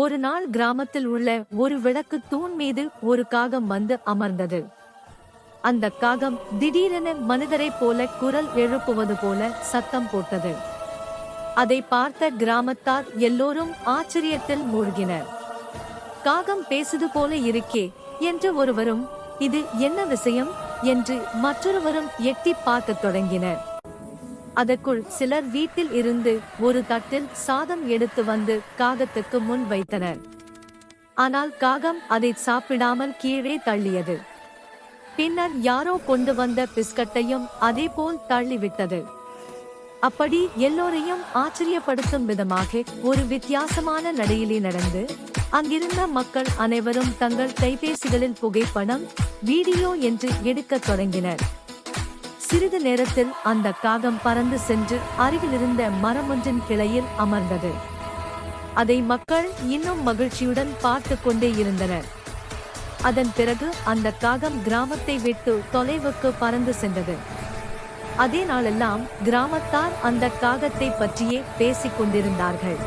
ஒரு நாள் கிராமத்தில் உள்ள ஒரு விளக்கு தூண் மீது ஒரு காகம் வந்து அமர்ந்தது. அந்த காகம் திடீரென மனிதரைப் போல குரல் எழுப்புவது போல சத்தம் போட்டது. அதை பார்த்த கிராமத்தார் எல்லோரும் ஆச்சரியத்தில் மூழ்கினர். காகம் பேசுது போல இருக்கே என்று ஒருவரும் இது என்ன விஷயம்? என்று மற்றொருவரும் எட்டி பார்க்கத் தொடங்கினர். அதற்குள் சிலர் வீட்டில் இருந்து ஒரு தட்டில் சாதம் எடுத்து வந்து காகத்துக்கு முன் வைத்தனர். ஆனால் காகம் அதை சாப்பிடாமல் கீழே தள்ளியது. பின்னர் யாரோ கொண்டு வந்த பிஸ்கட்டையும் அதேபோல் தள்ளிவிட்டது. அப்படி எல்லோரையும் ஆச்சரியப்படுத்தும் விதமாக ஒரு வித்தியாசமான நடையிலே நடந்து அங்கிருந்த மக்கள் அனைவரும் தங்கள் கைபேசிகளில் புகைப்படம் வீடியோ என்று எடுக்கத் தொடங்கினர். சிறிது நேரத்தில் அந்த காகம் பறந்து சென்று அருகிலிருந்த மரமொன்றின் கிளையில் அமர்ந்தது. அதை மக்கள் இன்னும் மகிழ்ச்சியுடன் பார்த்து கொண்டே இருந்தனர். அதன் பிறகு அந்த காகம் கிராமத்தை விட்டு தொலைவுக்கு பறந்து சென்றது. அதே நாளெல்லாம் கிராமத்தார் அந்த காகத்தை பற்றியே பேசிக் கொண்டிருந்தார்கள்.